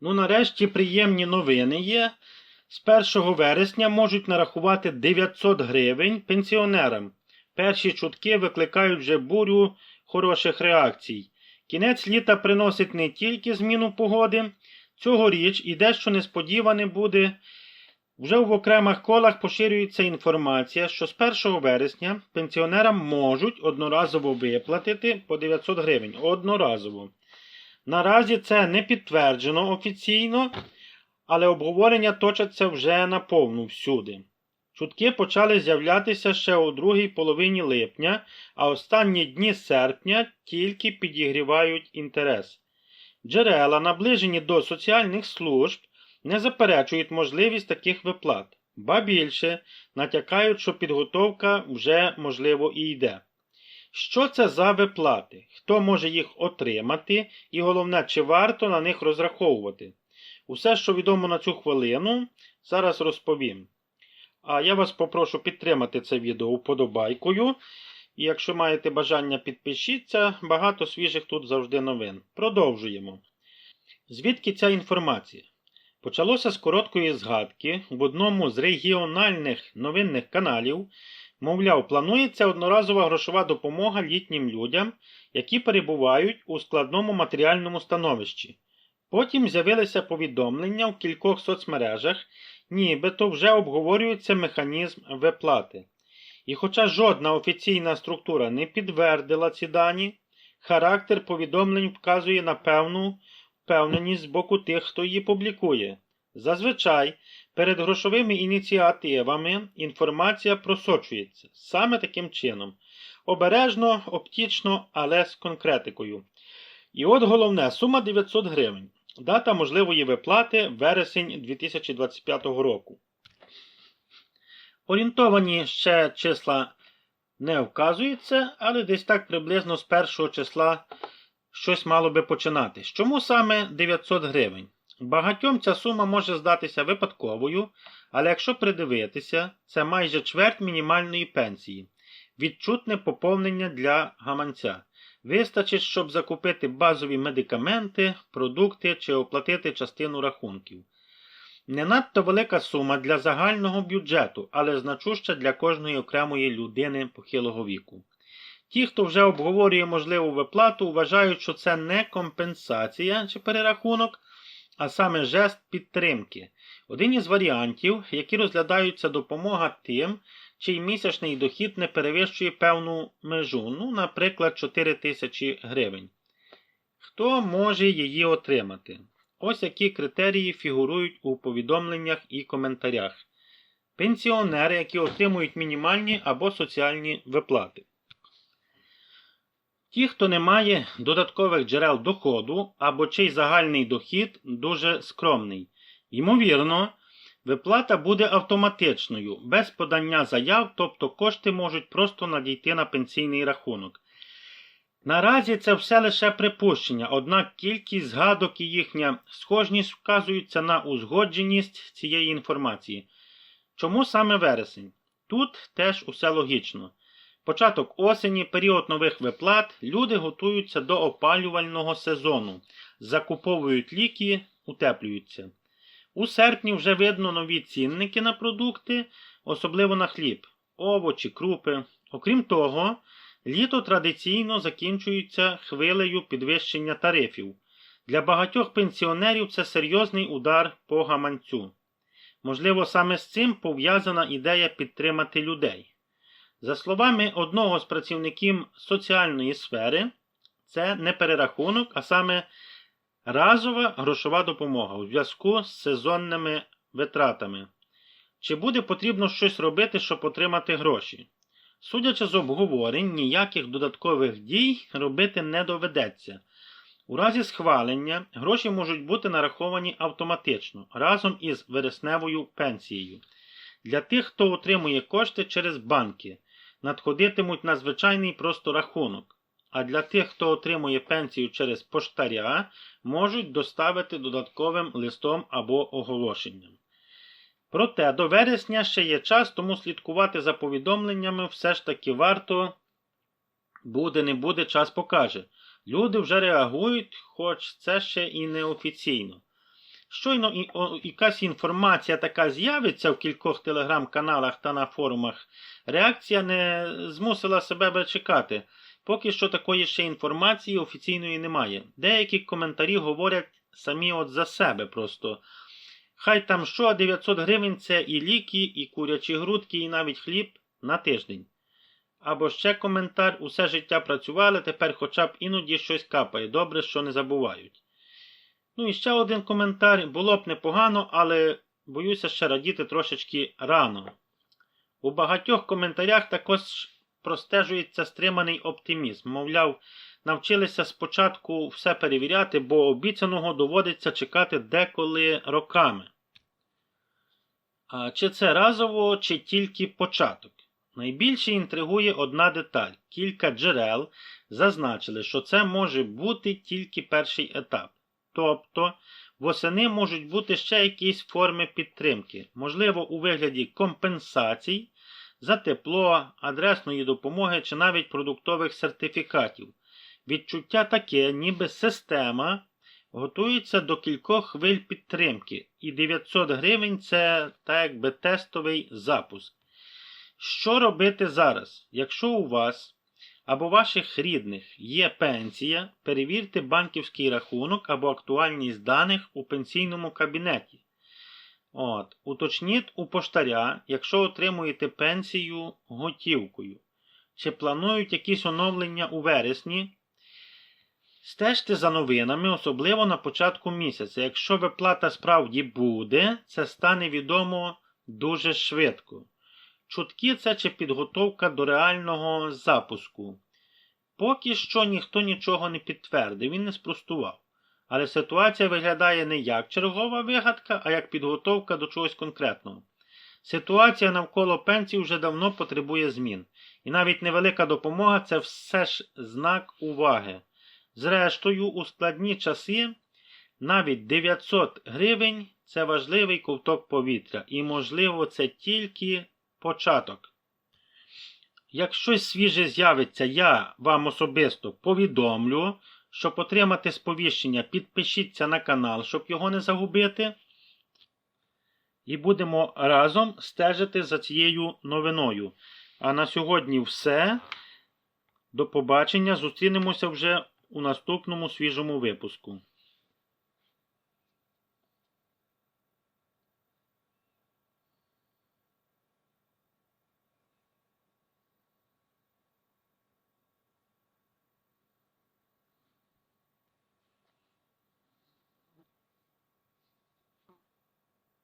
Ну, нарешті приємні новини є. З 1 вересня можуть нарахувати 900 гривень пенсіонерам. Перші чутки викликають вже бурю хороших реакцій. Кінець літа приносить не тільки зміну погоди, цьогоріч і дещо несподіване буде. Вже в окремих колах поширюється інформація, що з 1 вересня пенсіонерам можуть одноразово виплатити по 900 гривень. Одноразово. Наразі це не підтверджено офіційно, але обговорення точаться вже наповну всюди. Чутки почали з'являтися ще у другій половині липня, а останні дні серпня тільки підігрівають інтерес. Джерела, наближені до соціальних служб, не заперечують можливість таких виплат, ба більше натякають, що підготовка вже можливо і йде. Що це за виплати? Хто може їх отримати, і головне, чи варто на них розраховувати? Усе, що відомо на цю хвилину, зараз розповім. А я вас попрошу підтримати це відео вподобайкою. І якщо маєте бажання, підпишіться, багато свіжих тут завжди новин. Продовжуємо. Звідки ця інформація? Почалося з короткої згадки в одному з регіональних новинних каналів. Мовляв, планується одноразова грошова допомога літнім людям, які перебувають у складному матеріальному становищі. Потім з'явилися повідомлення в кількох соцмережах, нібито вже обговорюється механізм виплати. І хоча жодна офіційна структура не підтвердила ці дані, характер повідомлень вказує на певну впевненість з боку тих, хто її публікує. Зазвичай перед грошовими ініціативами інформація просочується саме таким чином. Обережно, оптічно, але з конкретикою. І от головне, сума 900 гривень. Дата можливої виплати вересень 2025 року. Орієнтовані ще числа не вказуються, але десь так приблизно з першого числа щось мало би починатись. Чому саме 900 гривень? Багатьом ця сума може здатися випадковою, але якщо придивитися, це майже чверть мінімальної пенсії, відчутне поповнення для гаманця. Вистачить, щоб закупити базові медикаменти, продукти чи оплатити частину рахунків. Не надто велика сума для загального бюджету, але значуща для кожної окремої людини похилого віку. Ті, хто вже обговорює можливу виплату, вважають, що це не компенсація чи перерахунок, а саме жест підтримки. Один із варіантів, які розглядаються допомога тим, чий місячний дохід не перевищує певну межу, ну, наприклад, 4 тисячі гривень. Хто може її отримати? Ось які критерії фігурують у повідомленнях і коментарях. Пенсіонери, які отримують мінімальні або соціальні виплати. Ті, хто не має додаткових джерел доходу або чий загальний дохід дуже скромний. Ймовірно, виплата буде автоматичною, без подання заяв, тобто кошти можуть просто надійти на пенсійний рахунок. Наразі це все лише припущення, однак кількість згадок і їхня схожність вказуються на узгодженість цієї інформації. Чому саме вересень? Тут теж усе логічно. Початок осені, період нових виплат, люди готуються до опалювального сезону, закуповують ліки, утеплюються. У серпні вже видно нові цінники на продукти, особливо на хліб, овочі, крупи. Окрім того, літо традиційно закінчується хвилею підвищення тарифів. Для багатьох пенсіонерів це серйозний удар по гаманцю. Можливо, саме з цим пов'язана ідея підтримати людей. За словами одного з працівників соціальної сфери, це не перерахунок, а саме разова грошова допомога у зв'язку з сезонними витратами. Чи буде потрібно щось робити, щоб отримати гроші? Судячи з обговорень, ніяких додаткових дій робити не доведеться. У разі схвалення гроші можуть бути нараховані автоматично разом із вересневою пенсією. Для тих, хто отримує кошти через банки, надходитимуть на звичайний просто рахунок, а для тих, хто отримує пенсію через поштаря, можуть доставити додатковим листом або оголошенням. Проте до вересня ще є час, тому слідкувати за повідомленнями все ж таки варто буде, не буде, час покаже. Люди вже реагують, хоч це ще і не офіційно. Щойно і, о, якась інформація така з'явиться в кількох телеграм-каналах та на форумах, реакція не змусила себе чекати. Поки що такої ще інформації офіційної немає. Деякі коментарі говорять самі от за себе просто. Хай там що, 900 гривень це і ліки, і курячі грудки, і навіть хліб на тиждень. Або ще коментар, усе життя працювали, тепер хоча б іноді щось капає. Добре, що не забувають. Ну і ще один коментар. Було б непогано, але боюся ще радіти трошечки рано. У багатьох коментарях також простежується стриманий оптимізм. Мовляв, навчилися спочатку все перевіряти, бо обіцяного доводиться чекати деколи роками. А чи це разово, чи тільки початок? Найбільше інтригує одна деталь. Кілька джерел зазначили, що це може бути тільки перший етап. Тобто восени можуть бути ще якісь форми підтримки, можливо, у вигляді компенсацій за тепло, адресної допомоги чи навіть продуктових сертифікатів. Відчуття таке, ніби система готується до кількох хвиль підтримки, і 900 гривень це так якби тестовий запуск. Що робити зараз? Якщо у вас або ваших рідних є пенсія, перевірте банківський рахунок або актуальність даних у пенсійному кабінеті. От, Уточніть у поштаря, якщо отримуєте пенсію готівкою. Чи планують якісь оновлення у вересні? Стежте за новинами, особливо на початку місяця. Якщо виплата справді буде, це стане відомо дуже швидко. Чутки це чи підготовка до реального запуску. Поки що ніхто нічого не підтвердив і не спростував. Але ситуація виглядає не як чергова вигадка, а як підготовка до чогось конкретного. Ситуація навколо пенсій вже давно потребує змін. І навіть невелика допомога це все ж знак уваги. Зрештою, у складні часи навіть 900 гривень це важливий ковток повітря, і, можливо, це тільки початок. Як щось свіже з'явиться, я вам особисто повідомлю. Щоб отримати сповіщення, підпишіться на канал, щоб його не загубити. І будемо разом стежити за цією новиною. А на сьогодні все. До побачення. Зустрінемося вже у наступному свіжому випуску.